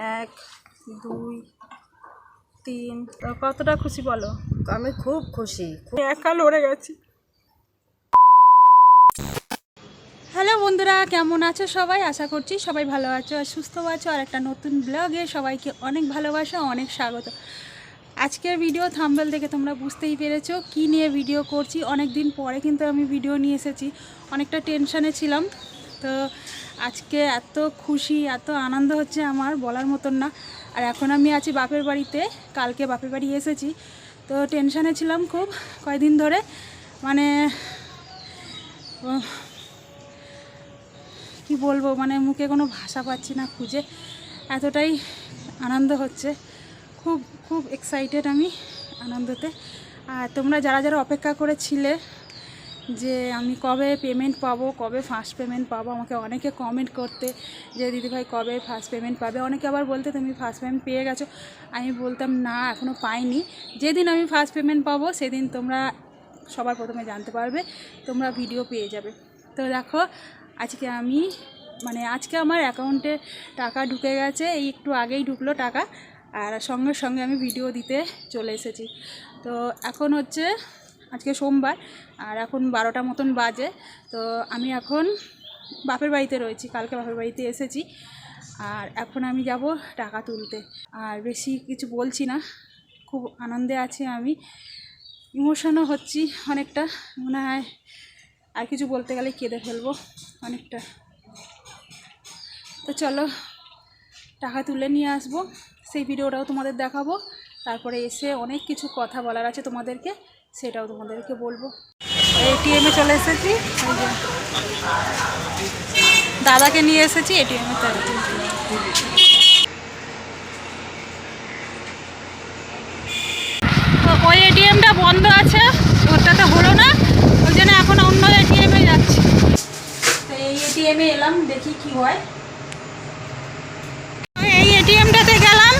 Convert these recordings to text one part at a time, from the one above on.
এক দুই তিন তো কতটা খুশি বলো? আমি খুব খুশি। একা লড়ে গেছি। হ্যালো বন্ধুরা কেমন আছো সবাই? আশা করছি সবাই ভালো আছো আর সুস্থ আছো আর একটা নতুন ব্লগে সবাইকে অনেক ভালোবাসা অনেক স্বাগত। আজকের ভিডিও থাম্বেল দেখে তোমরা বুঝতেই পেরেছ কি নিয়ে ভিডিও করছি। অনেক দিন পরে কিন্তু আমি ভিডিও নিয়ে এসেছি। অনেকটা টেনশানে ছিলাম। তো আজকে এত খুশি, এত আনন্দ হচ্ছে আমার বলার মতন না। আর এখন আমি আছি বাপের বাড়িতে, কালকে বাপের বাড়ি এসেছি। তো টেনশানে ছিলাম খুব কয়দিন ধরে। মানে কি বলব মানে মুখে কোনো ভাষা পাচ্ছি না খুঁজে। এতটাই আনন্দ হচ্ছে। খুব খুব এক্সাইটেড আমি আনন্দতে। আর তোমরা যারা যারা অপেক্ষা করেছিলে যে আমি কবে পেমেন্ট পাবো, কবে ফার্স্ট পেমেন্ট পাবো, আমাকে অনেকে কমেন্ট করতে যে দিদিভাই কবে ফার্স্ট পেমেন্ট পাবে? অনেকে আবার বলতে, তুমি ফার্স্ট পেমেন্ট পেয়ে গেছো। আমি বলতাম, না এখনও পাইনি। যেদিন আমি ফার্স্ট পেমেন্ট পাবো, সেদিন তোমরা সবার প্রথমে জানতে পারবে, তোমরা ভিডিও পেয়ে যাবে। তো দেখো, আজকে আমি মানে আজকে আমার অ্যাকাউন্টে টাকা ঢুকে গেছে, এই একটু আগেই ঢুকলো টাকা, আর সঙ্গে সঙ্গে আমি ভিডিও দিতে চলে এসেছি। তো এখন হচ্ছে আজকে সোমবার, আর এখন বারোটা মতন বাজে। তো আমি এখন বাপের বাড়িতে রয়েছি, কালকে বাপের বাড়িতে এসেছি। আর এখন আমি যাব টাকা তুলতে। আর বেশি কিছু বলছি না, খুব আনন্দে আছি আমি। ইমোশনও হচ্ছি অনেকটা, মনে হয় আর কিছু বলতে গেলে কেঁদে ফেলব অনেকটা। তো চলো, টাকা তুলে নিয়ে আসব, সেই ভিডিওটাও তোমাদের দেখাবো। তারপরে এসে অনেক কিছু কথা বলার আছে তোমাদেরকে। সেটাও তোমাদেরকে বলব। এটিএমে চলে এসেছি। দাদাকে নিয়ে এসেছি এটিএমে ওই এটিএমটা বন্ধ আছে, ওটাতে হলো না, ওই জন্য এখন অন্য এটিএমে যাচ্ছি। তো এই এটিএমে এলাম, দেখি কি হয়। এই এটিএমটাতে গেলাম,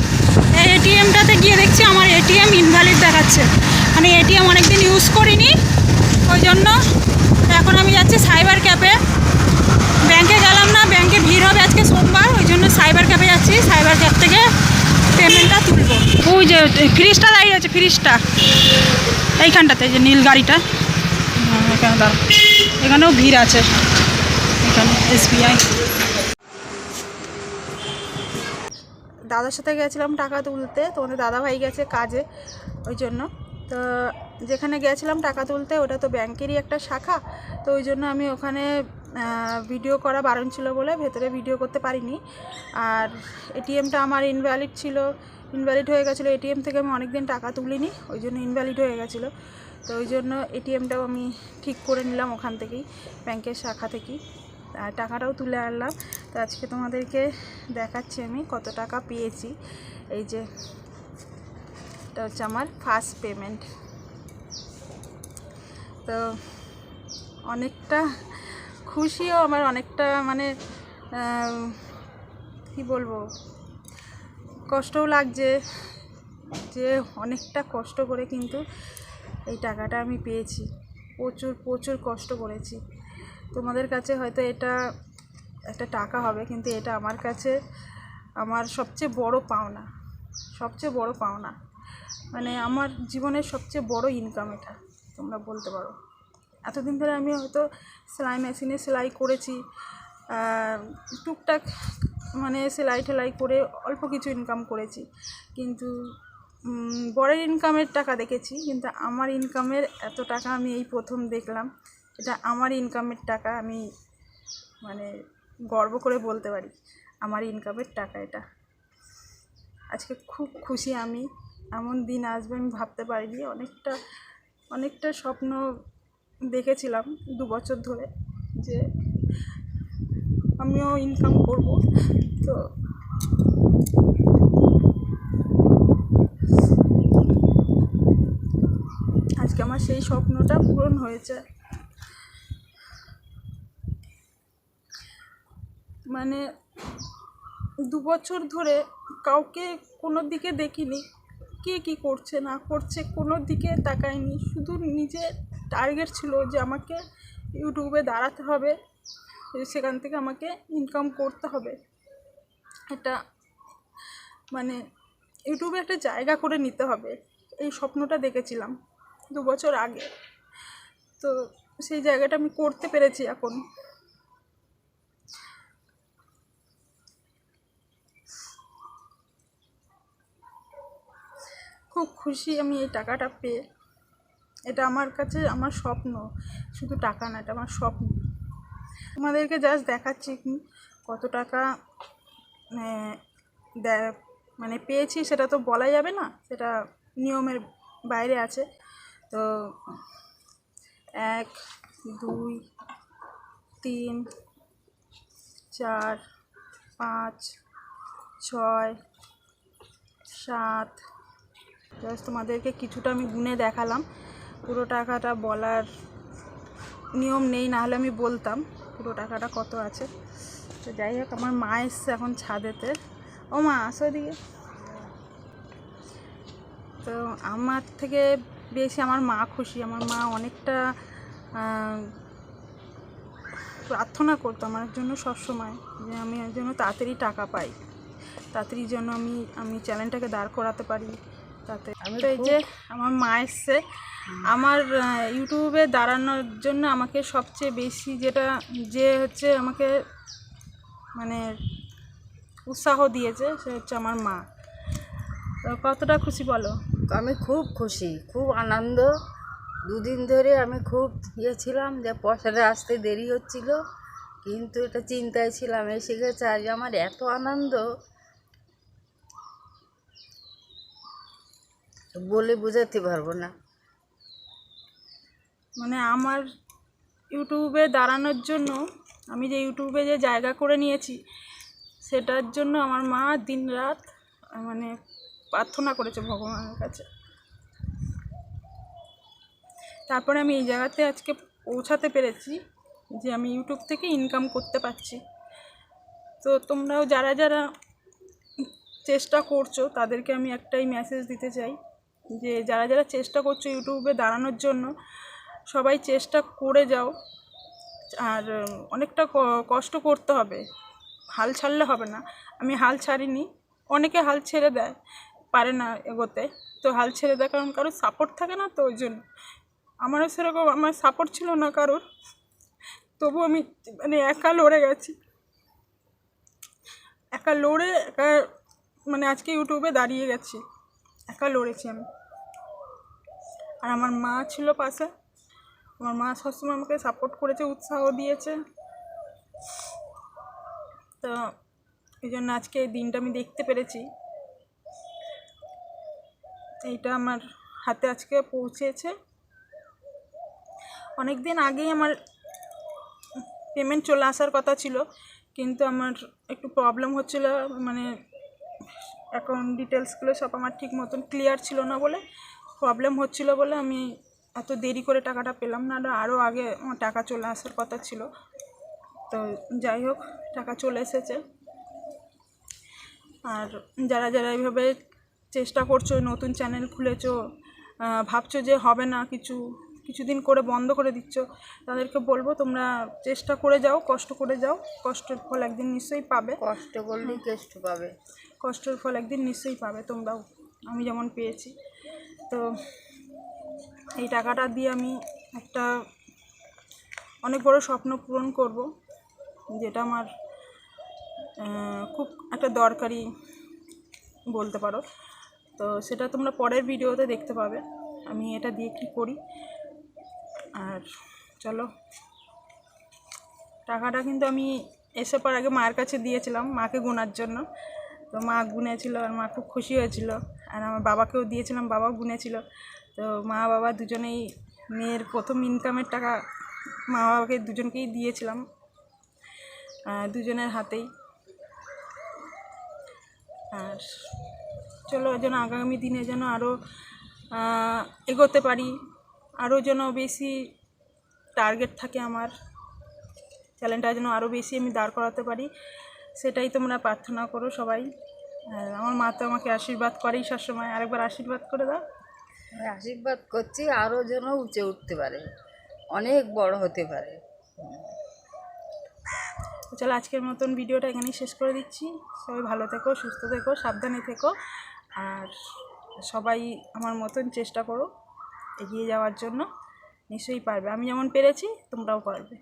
এই এটিএমটাতে গিয়ে দেখছি আমার এটিএম ইনভ্যালিড দেখাচ্ছে। মানে এটিএম অনেকদিন ইউজ করিনি ওই জন্য এখন আমি যাচ্ছি সাইবার ক্যাফে ব্যাংকে গেলাম না ব্যাংকে ভিড় হবে আজকে সোমবার ওই জন্য সাইবার ক্যাফে যাচ্ছি সাইবার ক্যাফ থেকে পেমেন্টটা তুলবো। ওই যে ফ্রিজটা দাঁড়িয়ে আছে ফ্রিজটা। এইখানটাতে যে নীল গাড়িটা। হ্যাঁ, এখানে দাঁড়া এখানেও ভিড় আছে। এখানে এসবিআই দাদার সাথে গেছিলাম টাকা তুলতে তোমাদের দাদা ভাই গেছে কাজে ওই জন্য তো যেখানে গেছিলাম টাকা তুলতে, ওটা তো ব্যাংকেরই একটা শাখা, তো ওই জন্য আমি ওখানে ভিডিও করা বারণ ছিল বলে ভেতরে ভিডিও করতে পারিনি। আর এটিএমটা আমার ইনভ্যালিড ছিল ইনভ্যালিড হয়ে গেছিল এটিএম থেকে আমি অনেক দিন টাকা তুলিনি, ওই জন্য ইনভ্যালিড হয়ে গেছিল। তো ওই জন্য এটিএমটাও আমি ঠিক করে নিলাম ওখান থেকেই, ব্যাংকের শাখা থেকেই। আর টাকাটাও তুলে আনলাম। তো আজকে তোমাদেরকে দেখাচ্ছি আমি কত টাকা পেয়েছি। এই যে এটা হচ্ছে আমার ফার্স্ট পেমেন্ট তো অনেকটা খুশিও আমার, অনেকটা মানে কি বলব, কষ্টও লাগছে, যে অনেকটা কষ্ট করে কিন্তু এই টাকাটা আমি পেয়েছি। প্রচুর প্রচুর কষ্ট করেছি। তোমাদের কাছে হয়তো এটা একটা টাকা হবে, কিন্তু এটা আমার কাছে আমার সবচেয়ে বড় পাওনা, সবচেয়ে বড় পাওনা। মানে আমার জীবনের সবচেয়ে বড় ইনকাম এটা, তোমরা বলতে পারো। এতদিন ধরে আমি হয়তো সেলাই মেশিনে সেলাই করেছি টুকটাক মানে সেলাই টেলাই করে অল্প কিছু ইনকাম করেছি। কিন্তু বরের ইনকামের টাকা দেখেছি, কিন্তু আমার ইনকামের এত টাকা আমি এই প্রথম দেখলাম, এটা আমার ইনকামের টাকা আমি মানে গর্ব করে বলতে পারি, আমার ইনকামের টাকা এটা। আজকে খুব খুশি আমি। এমন দিন আসবে আমি ভাবতে পারিনি। অনেকটা অনেকটা স্বপ্ন দেখেছিলাম দু বছর ধরে যে আমিও ইনকাম করব। তো আজকে আমার সেই স্বপ্নটা পূরণ হয়েছে। মানে দু বছর ধরে কাউকে কোনো দিকে দেখিনি। কে কী করছে, না করছে, কোনো দিকে তাকায়নি। শুধু নিজের টার্গেট ছিল যে আমাকে ইউটিউবে দাঁড়াতে হবে সেখান থেকে আমাকে ইনকাম করতে হবে। এটা মানে ইউটিউবে একটা জায়গা করে নিতে হবে, এই স্বপ্নটা দেখেছিলাম দু বছর আগে। তো সেই জায়গাটা আমি করতে পেরেছি এখন। খুব খুশি আমি এই টাকাটা পেয়ে। এটা আমার কাছে আমার স্বপ্ন শুধু টাকা না এটা আমার স্বপ্ন। তোমাদেরকে জাস্ট দেখাচ্ছি কত টাকা আহ, মানে পেয়েছি সেটা তো বলা যাবে না সেটা নিয়মের বাইরে আছে। তো এক দুই তিন চার পাঁচ ছয় সাত জাস্ট তোমাদেরকে কিছুটা আমি গুনে দেখালাম। পুরো টাকাটা বলার নিয়ম নেই, না হলে আমি বলতাম পুরো টাকাটা কত আছে। তো যাই হোক, আমার মা এসছে এখন ছাদেতে। ও মা, আসো দিকে তো আমার থেকে বেশি আমার মা খুশি। আমার মা অনেকটা প্রার্থনা করতো আমার জন্য সবসময় যে আমি জন্য তাড়াতাড়ি টাকা পাই। তাড়াতাড়ি যেন আমি আমি চ্যানেলটাকে দাঁড় করাতে পারি। তাতে আমি তো এই যে আমার মা এসছে আমার ইউটিউবে দাঁড়ানোর জন্য আমাকে সবচেয়ে বেশি যেটা যে হচ্ছে আমাকে মানে উৎসাহ দিয়েছে সে হচ্ছে আমার মা। তো কতটা খুশি বলো? আমি খুব খুশি খুব আনন্দ। দুদিন ধরে আমি খুব ইয়ে ছিলাম যে পয়সাটা আসতে দেরি হচ্ছিল কিন্তু এটা চিন্তায় ছিলাম এসে গেছে আজ আমার এত আনন্দ। বলে বোঝাতে পারব না। মানে আমার ইউটিউবে দাঁড়ানোর জন্য, আমি যে ইউটিউবে যে জায়গা করে নিয়েছি, সেটার জন্য আমার মা দিন রাত মানে প্রার্থনা করেছে ভগবানের কাছে। তারপরে আমি এই জায়গাতে আজকে পৌঁছাতে পেরেছি যে আমি ইউটিউব থেকে ইনকাম করতে পারছি। তো তোমরাও যারা যারা চেষ্টা করছ, তাদেরকে আমি একটাই মেসেজ দিতে চাই যে যারা যারা চেষ্টা করছ ইউটিউবে দাঁড়ানোর জন্য, সবাই চেষ্টা করে যাও। আর অনেকটা কষ্ট করতে হবে। হাল ছাড়লে হবে না। আমি হাল ছাড়িনি। অনেকে হাল ছেড়ে দেয়, পারে না এগোতে। তো হাল ছেড়ে দেয় কারণ কারোর সাপোর্ট থাকে না তো ওই জন্য। আমারও সেরকম, আমার সাপোর্ট ছিল না কারোর। তবু আমি মানে একা লড়ে গেছি। একা লড়ে, একা মানে আজকে ইউটিউবে দাঁড়িয়ে গেছি। একা লড়েছি আমি। আর আমার মা ছিল পাশে। আমার মা সবসময় আমাকে সাপোর্ট করেছে, উৎসাহ দিয়েছে। তো এই জন্য আজকে এই দিনটা আমি দেখতে পেরেছি। এইটা আমার হাতে আজকে পৌঁছেছে। অনেক দিন আগেই আমার পেমেন্ট চলে আসার কথা ছিল, কিন্তু আমার একটু প্রবলেম হচ্ছিল মানে অ্যাকাউন্ট ডিটেলসগুলো সব আমার ঠিক মতন ক্লিয়ার ছিল না বলে প্রবলেম হচ্ছিল বলে আমি এত দেরি করে টাকাটা পেলাম না আর আরও আগে আমার টাকা চলে আসার কথা ছিল। তো যাই হোক টাকা চলে এসেছে। আর যারা যারা এইভাবে চেষ্টা করছ নতুন চ্যানেল খুলেছো ভাবছ যে হবে না কিছু কিছুদিন করে বন্ধ করে দিচ্ছ তাদেরকে বলব তোমরা চেষ্টা করে যাও কষ্ট করে যাও। কষ্টের ফল একদিন নিশ্চয়ই পাবে। কষ্ট করলেই কষ্ট পাবে। কষ্টের ফল একদিন নিশ্চয়ই পাবে তোমরাও। আমি যেমন পেয়েছি। তো এই টাকাটা দিয়ে আমি একটা অনেক বড় স্বপ্ন পূরণ করব, যেটা আমার খুব একটা দরকারি বলতে পারো। তো সেটা তোমরা পরের ভিডিওতে দেখতে পাবে। আমি এটা দিয়ে কী করি। আর চলো। টাকাটা কিন্তু আমি এসে পর আগে মায়ের কাছে দিয়েছিলাম, মাকে গোনার জন্য। তো মা গুনেছিল আর মা খুব খুশি হয়েছিল। আর আমার বাবাকেও দিয়েছিলাম, বাবাও গুনেছিল। তো মা, বাবা দুজনেই মেয়ের প্রথম ইনকামের টাকা মা, বাবাকে দুজনকেই দিয়েছিলাম দুজনের হাতেই। আর চলো যেন আগামী দিনে যেন আরও এগোতে পারি আরও যেন বেশি টার্গেট থাকে আমার। চ্যালেঞ্জটা যেন আরও বেশি আমি দাঁড় করাতে পারি। সেটাই তোমরা প্রার্থনা করো সবাই। আর আমার মা তো আমাকে আশীর্বাদ করেই সবসময়। আরেকবার আশীর্বাদ করে দাও। আশীর্বাদ করছি আরও যেন উঁচে উঠতে পারে। অনেক বড় হতে পারে। চলো আজকের মতন ভিডিওটা এখানেই শেষ করে দিচ্ছি। সবাই ভালো থেকো সুস্থ থেকো সাবধানে থেকো। আর সবাই আমার মতন চেষ্টা করো এগিয়ে যাওয়ার জন্য। নিশ্চয়ই পারবে। আমি যেমন পেরেছি তোমরাও পারবে।